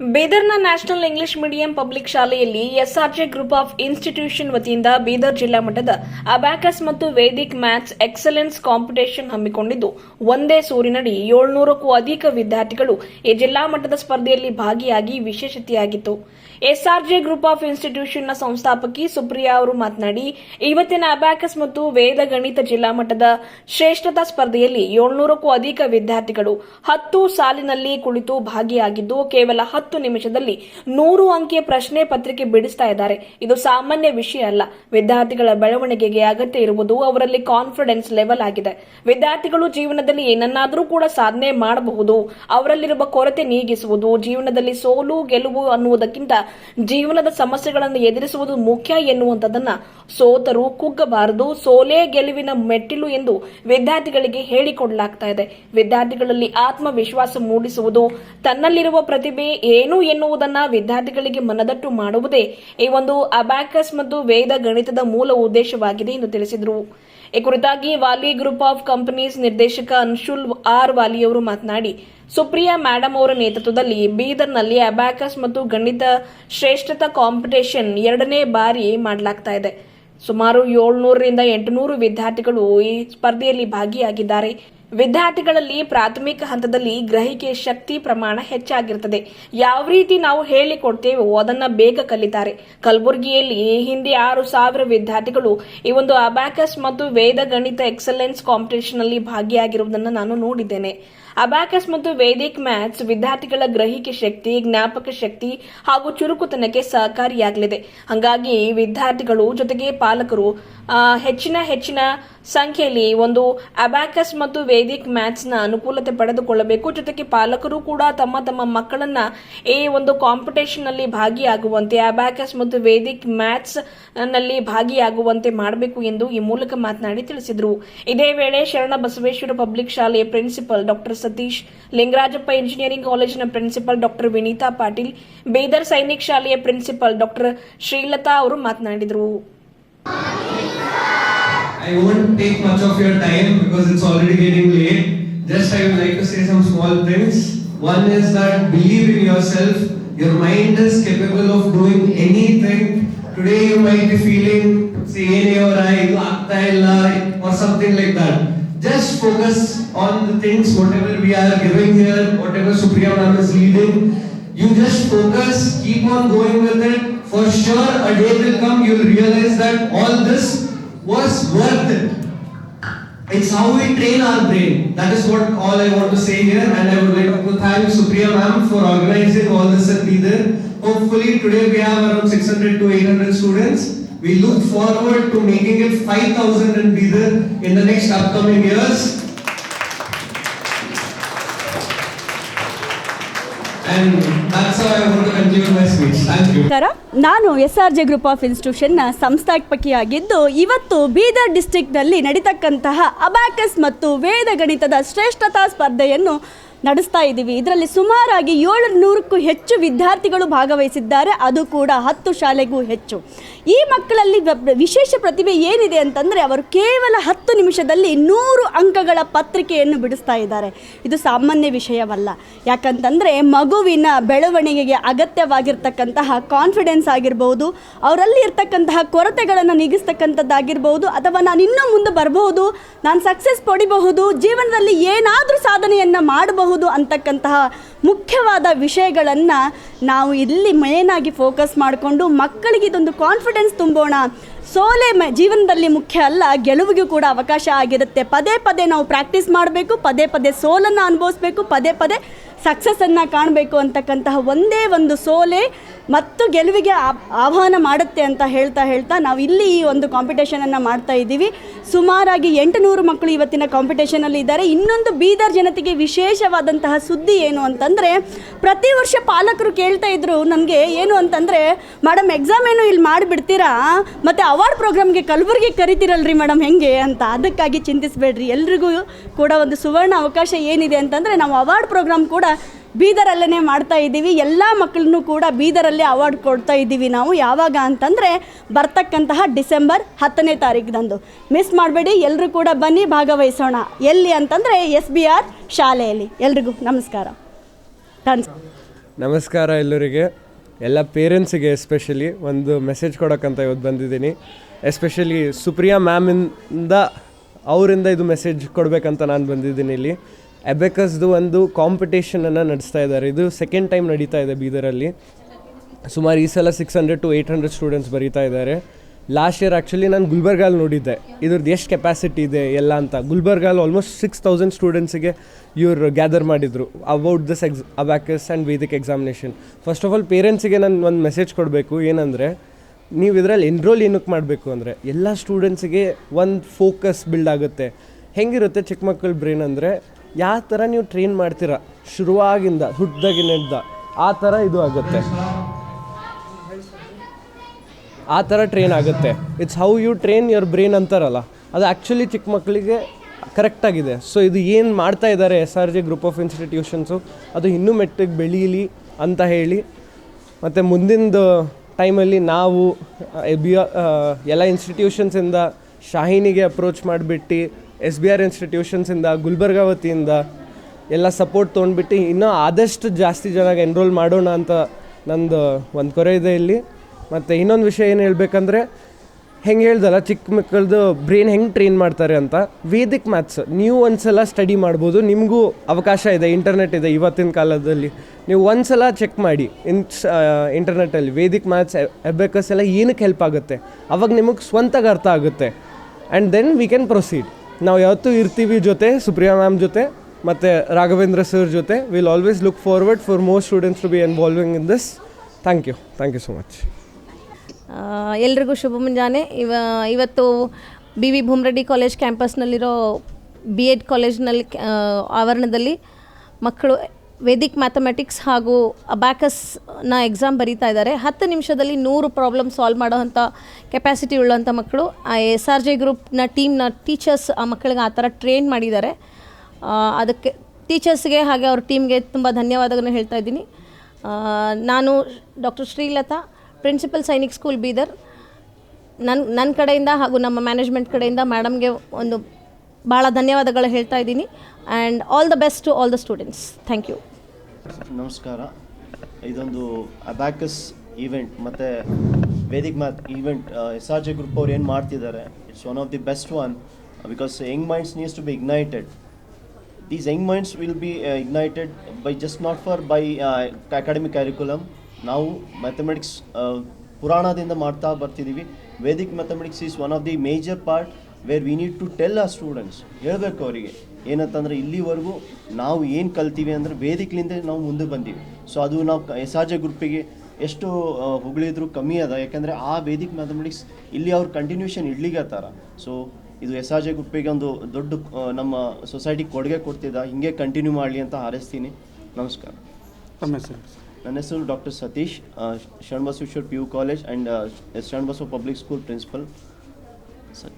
ಬೀದರ್ನ national English medium public ಶಾಲೆಯಲ್ಲಿ SRJ group of institution ವತಿಯಿಂದ ಬೀದರ್ ಜಿಲ್ಲಾ ಮಟ್ಟದ ಅಬ್ಯಾಕಸ್ ಮತ್ತು ವೇದಿಕ್ ಮ್ಯಾಥ್ಸ್ ಎಕ್ಸಲೆನ್ಸ್ ಕಾಂಪಿಟೇಷನ್ ಹಮ್ಮಿಕೊಂಡಿದ್ದು, ಒಂದೇ ಸೂರಿನಡಿ ಏಳ್ನೂರಕ್ಕೂ ಅಧಿಕ ವಿದ್ಯಾರ್ಥಿಗಳು ಈ ಜಿಲ್ಲಾ ಮಟ್ಟದ ಸ್ಪರ್ಧೆಯಲ್ಲಿ ಭಾಗಿಯಾಗಿ ವಿಶೇಷತೆಯಾಗಿತ್ತು. ಎಸ್ಆರ್ಜೆ ಗ್ರೂಪ್ ಆಫ್ ಇನ್ಸ್ಟಿಟ್ಯೂಷನ್ನ ಸಂಸ್ಥಾಪಕಿ ಸುಪ್ರಿಯಾ ಅವರು ಮಾತನಾಡಿ, ಇವತ್ತಿನ ಅಬ್ಯಾಕಸ್ ಮತ್ತು ವೇದ ಗಣಿತ ಜಿಲ್ಲಾ ಮಟ್ಟದ ಶ್ರೇಷ್ಠತಾ ಸ್ಪರ್ಧೆಯಲ್ಲಿ ಏಳ್ನೂರಕ್ಕೂ ಅಧಿಕ ವಿದ್ಯಾರ್ಥಿಗಳು ಹತ್ತು ಸಾಲಿನಲ್ಲಿ ಕುಳಿತು ಭಾಗಿಯಾಗಿದ್ದು, ಕೇವಲ ನಿಮಿಷದಲ್ಲಿ ನೂರು ಅಂಕಿಯ ಪ್ರಶ್ನೆ ಪತ್ರಿಕೆ ಬಿಡಿಸ್ತಾ ಇದ್ದಾರೆ. ಇದು ಸಾಮಾನ್ಯ ವಿಷಯ ಅಲ್ಲ. ವಿದ್ಯಾರ್ಥಿಗಳ ಬೆಳವಣಿಗೆಗೆ ಅಗತ್ಯ ಇರುವುದು ಅವರಲ್ಲಿ ಕಾನ್ಫಿಡೆನ್ಸ್ ಲೆವೆಲ್ ಆಗಿದೆ. ವಿದ್ಯಾರ್ಥಿಗಳು ಜೀವನದಲ್ಲಿ ಏನನ್ನಾದರೂ ಕೂಡ ಸಾಧನೆ ಮಾಡಬಹುದು. ಅವರಲ್ಲಿರುವ ಕೊರತೆ ನೀಗಿಸುವುದು, ಜೀವನದಲ್ಲಿ ಸೋಲು, ಗೆಲುವು ಅನ್ನುವುದಕ್ಕಿಂತ ಜೀವನದ ಸಮಸ್ಯೆಗಳನ್ನು ಎದುರಿಸುವುದು ಮುಖ್ಯ ಎನ್ನುವಂಥದ್ದನ್ನ ಸೋತರು ಕುಗ್ಗಬಾರದು, ಸೋಲೇ ಗೆಲುವಿನ ಮೆಟ್ಟಿಲು ಎಂದು ವಿದ್ಯಾರ್ಥಿಗಳಿಗೆ ಹೇಳಿಕೊಡಲಾಗ್ತಾ ಇದೆ. ವಿದ್ಯಾರ್ಥಿಗಳಲ್ಲಿ ಆತ್ಮವಿಶ್ವಾಸ ಮೂಡಿಸುವುದು, ತನ್ನಲ್ಲಿರುವ ಪ್ರತಿಭೆ ಏನು ಎನ್ನುವುದನ್ನ ವಿದ್ಯಾರ್ಥಿಗಳಿಗೆ ಮನದಟ್ಟು ಮಾಡುವುದೇ ಈ ಒಂದು ಅಬ್ಯಾಕಸ್ ಮತ್ತು ವೇದ ಗಣಿತದ ಮೂಲ ಉದ್ದೇಶವಾಗಿದೆ ಎಂದು ತಿಳಿಸಿದರು. ಈ ಕುರಿತಾಗಿ ವಾಲಿ ಗ್ರೂಪ್ ಆಫ್ ಕಂಪನೀಸ್ ನಿರ್ದೇಶಕ ಅನ್ಶುಲ್ ಆರ್ ವಾಲಿಯವರು ಮಾತನಾಡಿ, ಸುಪ್ರಿಯಾ ಮೇಡಮ್ ಅವರ ನೇತೃತ್ವದಲ್ಲಿ ಬೀದರ್ನಲ್ಲಿ ಅಬ್ಯಾಕಸ್ ಮತ್ತು ಗಣಿತ ಶ್ರೇಷ್ಠತಾ ಕಾಂಪಿಟೇಷನ್ ಎರಡನೇ ಬಾರಿ ಮಾಡಲಾಗ್ತಾ ಇದೆ. ಸುಮಾರು ಏಳ್ನೂರರಿಂದ ಎಂಟುನೂರು ವಿದ್ಯಾರ್ಥಿಗಳು ಈ ಸ್ಪರ್ಧೆಯಲ್ಲಿ ಭಾಗಿಯಾಗಿದ್ದಾರೆ. ವಿದ್ಯಾರ್ಥಿಗಳಲ್ಲಿ ಪ್ರಾಥಮಿಕ ಹಂತದಲ್ಲಿ ಗ್ರಹಿಕೆ ಶಕ್ತಿ ಪ್ರಮಾಣ ಹೆಚ್ಚಾಗಿರುತ್ತದೆ. ಯಾವ ರೀತಿ ನಾವು ಹೇಳಿಕೊಡ್ತೇವೋ ಅದನ್ನ ಬೇಗ ಕಲಿತಾರೆ. ಕಲಬುರಗಿಯಲ್ಲಿ ಈ ಹಿಂದೆ ಆರು ಸಾವಿರ ವಿದ್ಯಾರ್ಥಿಗಳು ಈ ಒಂದು ಅಬ್ಯಾಕಸ್ ಮತ್ತು ವೇದ ಗಣಿತ ಎಕ್ಸಲೆನ್ಸ್ ಕಾಂಪಿಟೇಷನ್ ಅಲ್ಲಿ ಭಾಗಿಯಾಗಿರುವುದನ್ನು ನಾನು ನೋಡಿದ್ದೇನೆ. ಅಬ್ಯಾಕಸ್ ಮತ್ತು ವೇದಿಕ್ ಮ್ಯಾಥ್ಸ್ ವಿದ್ಯಾರ್ಥಿಗಳ ಗ್ರಹಿಕೆ ಶಕ್ತಿ, ಜ್ಞಾಪಕ ಶಕ್ತಿ ಹಾಗೂ ಚುರುಕುತನಕ್ಕೆ ಸಹಕಾರಿಯಾಗಲಿದೆ. ಹಾಗಾಗಿ ವಿದ್ಯಾರ್ಥಿಗಳು ಜೊತೆಗೆ ಪಾಲಕರು ಹೆಚ್ಚಿನ ಹೆಚ್ಚಿನ ಸಂಖ್ಯೆಯಲ್ಲಿ ಒಂದು ಅಬ್ಯಾಕಸ್ ಮತ್ತು ವೇದಿಕ್ ಮ್ಯಾಥ್ಸ್ನ ಅನುಕೂಲತೆ ಪಡೆದುಕೊಳ್ಳಬೇಕು. ಜೊತೆಗೆ ಪಾಲಕರು ಕೂಡ ತಮ್ಮ ತಮ್ಮ ಮಕ್ಕಳನ್ನ ಈ ಒಂದು ಕಾಂಪಿಟೇಷನ್ನಲ್ಲಿ ಭಾಗಿಯಾಗುವಂತೆ ಅಬ್ಯಾಕಸ್ ಮತ್ತು ವೇದಿಕ್ ಮ್ಯಾಥ್ಸ್ನಲ್ಲಿ ಭಾಗಿಯಾಗುವಂತೆ ಮಾಡಬೇಕು ಎಂದು ಈ ಮೂಲಕ ಮಾತನಾಡಿ ತಿಳಿಸಿದರು. ಇದೇ ವೇಳೆ ಶರಣ ಬಸವೇಶ್ವರ ಪಬ್ಲಿಕ್ ಶಾಲೆಯ principal doctor Satish Lingarajappa engineering ಕಾಲೇಜಿನ ಪ್ರಿನ್ಸಿಪಲ್ ಡಾಕ್ಟರ್ ವಿನೀತಾ ಪಾಟೀಲ್ ಬೀದರ್ ಸೈನಿಕ್ ಶಾಲೆಯ ಪ್ರಿನ್ಸಿಪಲ್ ಡಾಕ್ಟರ್ ಶ್ರೀಲತಾ ಅವರು ಮಾತನಾಡಿದರು I won't take much of your time because it's already getting late. Just I would like to say some small things. One is that believe in yourself. Your mind is capable of doing anything. Today you might be feeling say or I ಆಗ್ತಾ ಇಲ್ಲ or something like that. Just focus on the things whatever we are giving here, whatever Supriya ma'am is leading. You just focus, keep on going with it. For sure, a day will come, you'll realize that all this was worth it. It's how we train our brain. That is what all I want to say here, and I would like to thank Supriya ma'am for organizing all this and be there. Hopefully, today we have around 600 to 800 students. We look forward to making it 5,000 and be in the next upcoming years. ನಾನು S R J group of ಇನ್ಸ್ಟಿಟ್ಯೂಷನ್ನ ಸಂಸ್ಥಾಪಕಿಯಾಗಿದ್ದು ಇವತ್ತು Bidar ಡಿಸ್ಟಿಕ್ಟ್ನಲ್ಲಿ ನಡೀತಕ್ಕಂತಹ abacus ಮತ್ತು ವೇದ ಗಣಿತದ ಶ್ರೇಷ್ಠತಾ ಸ್ಪರ್ಧೆಯನ್ನು ನಡೆಸ್ತಾ ಇದ್ದೀವಿ. ಇದರಲ್ಲಿ ಸುಮಾರಾಗಿ ಏಳು ನೂರಕ್ಕೂ ಹೆಚ್ಚು ವಿದ್ಯಾರ್ಥಿಗಳು ಭಾಗವಹಿಸಿದ್ದಾರೆ. ಅದು ಕೂಡ ಹತ್ತು ಶಾಲೆಗೂ ಹೆಚ್ಚು. ಈ ಮಕ್ಕಳಲ್ಲಿ ವಿಶೇಷ ಪ್ರತಿಭೆ ಏನಿದೆ ಅಂತಂದರೆ ಅವರು ಕೇವಲ ಹತ್ತು ನಿಮಿಷದಲ್ಲಿ ನೂರು ಅಂಕಗಳ ಪತ್ರಿಕೆಯನ್ನು ಬಿಡಿಸ್ತಾ ಇದ್ದಾರೆ. ಇದು ಸಾಮಾನ್ಯ ವಿಷಯವಲ್ಲ. ಯಾಕಂತಂದರೆ ಮಗುವಿನ ಬೆಳವಣಿಗೆಗೆ ಅಗತ್ಯವಾಗಿರ್ತಕ್ಕಂತಹ ಕಾನ್ಫಿಡೆನ್ಸ್ ಆಗಿರ್ಬೋದು, ಅವರಲ್ಲಿ ಇರ್ತಕ್ಕಂತಹ ಕೊರತೆಗಳನ್ನು ನೀಗಿಸ್ತಕ್ಕಂಥದ್ದಾಗಿರ್ಬೋದು, ಅಥವಾ ನಾನು ಇನ್ನೂ ಮುಂದೆ ಬರಬಹುದು ನಾನು ಸಕ್ಸಸ್ ಪಡಿಬಹುದು, ಜೀವನದಲ್ಲಿ ಏನಾದರೂ ಸಾಧನೆಯನ್ನು ಮಾಡಬಹುದು ಅಂತಕ್ಕಂತಹ ಮುಖ್ಯವಾದ ವಿಷಯಗಳನ್ನು ನಾವು ಇಲ್ಲಿ ಮೇನಾಗಿ ಫೋಕಸ್ ಮಾಡಿಕೊಂಡು ಮಕ್ಕಳಿಗೆ ಇದೊಂದು ಕಾನ್ಫಿಡೆನ್ಸ್ ತುಂಬೋಣ. ಸೋಲೆ ಮ, ಜೀವನದಲ್ಲಿ ಮುಖ್ಯ ಅಲ್ಲ, ಗೆಲುವಿಗೂ ಕೂಡ ಅವಕಾಶ ಆಗಿರುತ್ತೆ. ಪದೇ ಪದೇ ನಾವು ಪ್ರಾಕ್ಟೀಸ್ ಮಾಡಬೇಕು, ಪದೇ ಪದೇ ಸೋಲನ್ನು ಅನುಭವಿಸ್ಬೇಕು, ಪದೇ ಪದೇ ಸಕ್ಸಸ್ಸನ್ನು ಕಾಣಬೇಕು ಅಂತಕ್ಕಂತಹ ಒಂದೇ ಒಂದು ಸೋಲೆ ಮತ್ತು ಗೆಲುವಿಗೆ ಆಹ್ವಾನ ಮಾಡುತ್ತೆ ಅಂತ ಹೇಳ್ತಾ ಹೇಳ್ತಾ ನಾವು ಇಲ್ಲಿ ಈ ಒಂದು ಕಾಂಪಿಟೇಷನನ್ನು ಮಾಡ್ತಾ ಇದ್ದೀವಿ. ಸುಮಾರಾಗಿ ಎಂಟುನೂರು ಮಕ್ಕಳು ಇವತ್ತಿನ ಕಾಂಪಿಟೇಷನಲ್ಲಿ ಇದ್ದಾರೆ. ಇನ್ನೊಂದು ಬೀದರ್ ಜನತೆಗೆ ವಿಶೇಷವಾದಂತಹ ಸುದ್ದಿ ಏನು ಅಂತಂದರೆ, ಪ್ರತಿ ವರ್ಷ ಪಾಲಕರು ಕೇಳ್ತಾ ಇದ್ರು ನಮಗೆ ಏನು ಅಂತಂದರೆ ಮೇಡಮ್ ಎಕ್ಸಾಮ್ ಏನು ಇಲ್ಲಿ ಮಾಡಿಬಿಡ್ತೀರಾ? ಮತ್ತು ಅವಾರ್ಡ್ ಪ್ರೋಗ್ರಾಮ್ಗೆ ಕಲಬುರ್ಗಿ ಕರಿತೀರಲ್ರಿ ಮೇಡಮ್ ಹೆಂಗೆ? ಅಂತ. ಅದಕ್ಕಾಗಿ ಚಿಂತಿಸಬೇಡ್ರಿ. ಎಲ್ರಿಗೂ ಕೂಡ ಒಂದು ಸುವರ್ಣ ಅವಕಾಶ ಏನಿದೆ ಅಂತಂದರೆ, ನಾವು ಅವಾರ್ಡ್ ಪ್ರೋಗ್ರಾಮ್ ಕೂಡ ಬೀದರಲ್ಲೇ ಮಾಡ್ತಾ ಇದ್ದೀವಿ. ಎಲ್ಲ ಮಕ್ಕಳನ್ನು ಕೂಡ ಬೀದರಲ್ಲೇ ಅವಾರ್ಡ್ ಕೊಡ್ತಾ ಇದ್ದೀವಿ ನಾವು. ಯಾವಾಗ ಅಂತಂದರೆ ಬರ್ತಕ್ಕಂತಹ ಡಿಸೆಂಬರ್ ಹತ್ತನೇ ತಾರೀಕಿದಂದು ಮಿಸ್ ಮಾಡಬೇಡಿ ಎಲ್ಲರೂ ಕೂಡ ಬನ್ನಿ, ಭಾಗವಹಿಸೋಣ. ಎಲ್ಲಿ ಅಂತಂದರೆ ಎಸ್ ಬಿ ಆರ್ ಶಾಲೆಯಲ್ಲಿ. ಎಲ್ರಿಗೂ ನಮಸ್ಕಾರ. ನಮಸ್ಕಾರ ಎಲ್ಲರಿಗೆ. ಎಲ್ಲ ಪೇರೆಂಟ್ಸಿಗೆ ಎಸ್ಪೆಷಲಿ ಒಂದು ಮೆಸೇಜ್ ಕೊಡೋಕ್ಕಂತ ಇವತ್ತು ಬಂದಿದ್ದೀನಿ. ಎಸ್ಪೆಷಲಿ ಸುಪ್ರಿಯಾ ಮ್ಯಾಮಿಂದ ಅವರಿಂದ ಇದು ಮೆಸೇಜ್ ಕೊಡಬೇಕಂತ ನಾನು ಬಂದಿದ್ದೀನಿ ಇಲ್ಲಿ. ಅಬೆಕಸ್ದು ಒಂದು ಕಾಂಪಿಟೇಷನನ್ನು ನಡೆಸ್ತಾ ಇದ್ದಾರೆ. ಇದು ಸೆಕೆಂಡ್ ಟೈಮ್ ನಡೀತಾ ಇದೆ ಬೀದರಲ್ಲಿ. ಸುಮಾರು ಈ ಸಲ six hundred to eight hundred students ಬರೀತಾ ಇದ್ದಾರೆ. ಲಾಸ್ಟ್ ಇಯರ್ ಆ್ಯಕ್ಚುಲಿ ನಾನು ಗುಲ್ಬರ್ಗಾಲ್ ನೋಡಿದ್ದೆ. ಇದ್ರದ್ದು ಎಷ್ಟು ಕೆಪಾಸಿಟಿ ಇದೆ, ಎಲ್ಲ ಅಂತ. ಗುಲ್ಬರ್ಗಾಲ್ ಆಲ್ಮೋಸ್ಟ್ ಸಿಕ್ಸ್ ತೌಸಂಡ್ ಸ್ಟೂಡೆಂಟ್ಸಿಗೆ ಇವರು ಗ್ಯಾದರ್ ಮಾಡಿದರು about this ex abacus and vedic examination first of all ಪೇರೆಂಟ್ಸಿಗೆ ನಾನು ಒಂದು ಮೆಸೇಜ್ ಕೊಡಬೇಕು. ಏನಂದರೆ, ನೀವು ಇದರಲ್ಲಿ ಎನ್ರೋಲ್ ಏನಕ್ಕೆ ಮಾಡಬೇಕು ಅಂದರೆ, ಎಲ್ಲ ಸ್ಟೂಡೆಂಟ್ಸಿಗೆ ಒಂದು ಫೋಕಸ್ ಬಿಲ್ಡ್ ಆಗುತ್ತೆ. ಹೆಂಗಿರುತ್ತೆ ಚಿಕ್ಕ ಮಕ್ಕಳ ಬ್ರೈನ್ ಅಂದರೆ ಯಾವ ಥರ ನೀವು ಟ್ರೈನ್ ಮಾಡ್ತೀರಾ? ಶುರುವಾಗಿಂದ, ಹುಟ್ಟಿದಾಗಿನಿಂದ, ಆ ಥರ ಇದು ಆಗುತ್ತೆ. ಆ ಥರ ಟ್ರೈನ್ ಆಗುತ್ತೆ. It's how you train your brain ಅಂತಾರಲ್ಲ, ಅದು ಆ್ಯಕ್ಚುಲಿ ಚಿಕ್ಕ ಮಕ್ಕಳಿಗೆ ಕರೆಕ್ಟಾಗಿದೆ ಸೊ ಇದು ಏನು ಮಾಡ್ತಾ ಇದ್ದಾರೆ S R G group of institutions ಅದು ಇನ್ನೂ ಮೆಟ್ಟಿಗೆ ಬೆಳೀಲಿ ಅಂತ ಹೇಳಿ. ಮತ್ತು ಮುಂದಿನ ಟೈಮಲ್ಲಿ ನಾವು ಎಲ್ಲ ಇನ್ಸ್ಟಿಟ್ಯೂಷನ್ಸಿಂದ ಶಾಹಿನಿಗೆ ಅಪ್ರೋಚ್ ಮಾಡಿಬಿಟ್ಟು ಎಸ್ ಬಿ ಆರ್ ಇನ್ಸ್ಟಿಟ್ಯೂಷನ್ಸಿಂದ ಗುಲ್ಬರ್ಗ ವತಿಯಿಂದ ಎಲ್ಲ ಸಪೋರ್ಟ್ ತೊಗೊಂಡ್ಬಿಟ್ಟು ಇನ್ನೂ ಆದಷ್ಟು ಜಾಸ್ತಿ ಜನಗೆ ಎನ್ರೋಲ್ ಮಾಡೋಣ ಅಂತ ನಂದು ಒಂದು ಕೊರೆ ಇದೆ ಇಲ್ಲಿ. ಮತ್ತು ಇನ್ನೊಂದು ವಿಷಯ ಏನು ಹೇಳಬೇಕಂದ್ರೆ, ಹೆಂಗೆ ಹೇಳ್ದಲ್ಲ ಚಿಕ್ಕ ಮಕ್ಕಳದು ಬ್ರೈನ್ ಹೆಂಗೆ ಟ್ರೈನ್ ಮಾಡ್ತಾರೆ ಅಂತ. ವೇದಿಕ್ ಮ್ಯಾಥ್ಸ್ ನೀವು ಒಂದ್ಸಲ ಸ್ಟಡಿ ಮಾಡ್ಬೋದು. ನಿಮಗೂ ಅವಕಾಶ ಇದೆ ಇಂಟರ್ನೆಟ್ ಇದೆ ಇವತ್ತಿನ ಕಾಲದಲ್ಲಿ. ನೀವು ಒಂದ್ಸಲ ಚೆಕ್ ಮಾಡಿ, ಇನ್ ಇಂಟರ್ನೆಟಲ್ಲಿ ವೇದಿಕ್ ಮ್ಯಾಥ್ಸ್ ಎಬೆಕಸ್ ಎಲ್ಲ ಏನಕ್ಕೆ ಹೆಲ್ಪ್ ಆಗುತ್ತೆ? ಅವಾಗ ನಿಮಗೆ ಸ್ವಂತಾಗಿ ಅರ್ಥ ಆಗುತ್ತೆ. And then we can proceed ನಾವು ಯಾವತ್ತೂ ಇರ್ತೀವಿ ಜೊತೆ, ಸುಪ್ರಿಯಾ ಮ್ಯಾಮ್ ಜೊತೆ, ಮತ್ತು ರಾಘವೇಂದ್ರ ಸರ್ ಜೊತೆ. Will always look forward for more students to be involving in this thank you thank you so much ಎಲ್ರಿಗೂ ಶುಭ ಮುಂಜಾನೆ. ಇವ, ಇವತ್ತು ಬಿ ವಿ ಭೂಮ್ರೆಡ್ಡಿ ಕಾಲೇಜ್ ಕ್ಯಾಂಪಸ್ನಲ್ಲಿರೋ ಬಿ ಎಡ್ ಕಾಲೇಜ್ನಲ್ಲಿ ಆವರಣದಲ್ಲಿ ಮಕ್ಕಳು ವೇದಿಕ್ ಮ್ಯಾಥಮೆಟಿಕ್ಸ್ ಹಾಗೂ ಅಬ್ಯಾಕಸ್ನ ಎಕ್ಸಾಮ್ ಬರೀತಾ ಇದ್ದಾರೆ. ಹತ್ತು ನಿಮಿಷದಲ್ಲಿ ನೂರು ಪ್ರಾಬ್ಲಮ್ ಸಾಲ್ವ್ ಮಾಡೋವಂಥ ಕೆಪ್ಯಾಸಿಟಿ ಉಳ್ಳಂಥ ಮಕ್ಕಳು, ಆ ಎಸ್ ಆರ್ ಜೆ ಗ್ರೂಪ್ನ ಟೀಮ್ನ ಟೀಚರ್ಸ್ ಆ ಮಕ್ಕಳಿಗೆ ಆ ಥರ ಟ್ರೈನ್ ಮಾಡಿದ್ದಾರೆ. ಅದಕ್ಕೆ ಟೀಚರ್ಸ್ಗೆ ಹಾಗೆ ಅವ್ರ ಟೀಮ್ಗೆ ತುಂಬ ಧನ್ಯವಾದಗಳನ್ನು ಹೇಳ್ತಾ ಇದ್ದೀನಿ. ನಾನು doctor Srilatha principal Sainik school Bidar. ನನ್ನ ನನ್ನ ಕಡೆಯಿಂದ ಹಾಗೂ ನಮ್ಮ ಮ್ಯಾನೇಜ್ಮೆಂಟ್ ಕಡೆಯಿಂದ ಮೇಡಮ್ಗೆ ಒಂದು ಭಾಳ ಧನ್ಯವಾದಗಳು ಹೇಳ್ತಾ ಇದ್ದೀನಿ. And all the best to all the students thank you ನಮಸ್ಕಾರ. ಇದೊಂದು ಅಬ್ಯಾಕಸ್ ಈವೆಂಟ್ ಮತ್ತು vedic math event S R J group ಅವ್ರು ಏನು ಮಾಡ್ತಿದ್ದಾರೆ? It's one of the best one because young minds needs to be ignited these young minds will be ignited by just not for by academic curriculum ನಾವು mathematics ಪುರಾಣದಿಂದ ಮಾಡ್ತಾ ಬರ್ತಿದ್ದೀವಿ vedic mathematics is one of the major part where we need to tell ಆ students ಹೇಳಬೇಕು ಅವರಿಗೆ ಏನಂತಂದರೆ ಇಲ್ಲಿವರೆಗೂ ನಾವು ಏನು ಕಲ್ತೀವಿ ಅಂದರೆ ವೇದಿಕ್ಲಿಂದ ನಾವು ಮುಂದೆ ಬಂದೀವಿ. ಸೊ ಅದು ನಾವು ಎಸ್ ಆರ್ ಜೆ ಗ್ರೂಪಿಗೆ ಎಷ್ಟು ಹೊಗಳಿದ್ರು ಕಮ್ಮಿ ಅದ. ಯಾಕಂದರೆ ಆ ವೇದಿಕ್ ಮ್ಯಾಥಮೆಟಿಕ್ಸ್ ಇಲ್ಲಿ ಅವ್ರ ಕಂಟಿನ್ಯೂಷನ್ ಇಡ್ಲಿಗತ್ತಾರ ಸೊ ಇದು ಎಸ್ ಆರ್ ಜೆ ಗ್ರೂಪಿಗೆ ಒಂದು ದೊಡ್ಡ ನಮ್ಮ ಸೊಸೈಟಿಗೆ ಕೊಡುಗೆ ಕೊಡ್ತಿದ್ದ. ಹಿಂಗೆ ಕಂಟಿನ್ಯೂ ಮಾಡಲಿ ಅಂತ ಹಾರೈಸ್ತೀನಿ. ನಮಸ್ಕಾರ. ನನ್ನ ಹೆಸರು? ನನ್ನ ಹೆಸರು doctor Satish Sharanabasaveshwar P U college and Sharanabasava public school principal sir.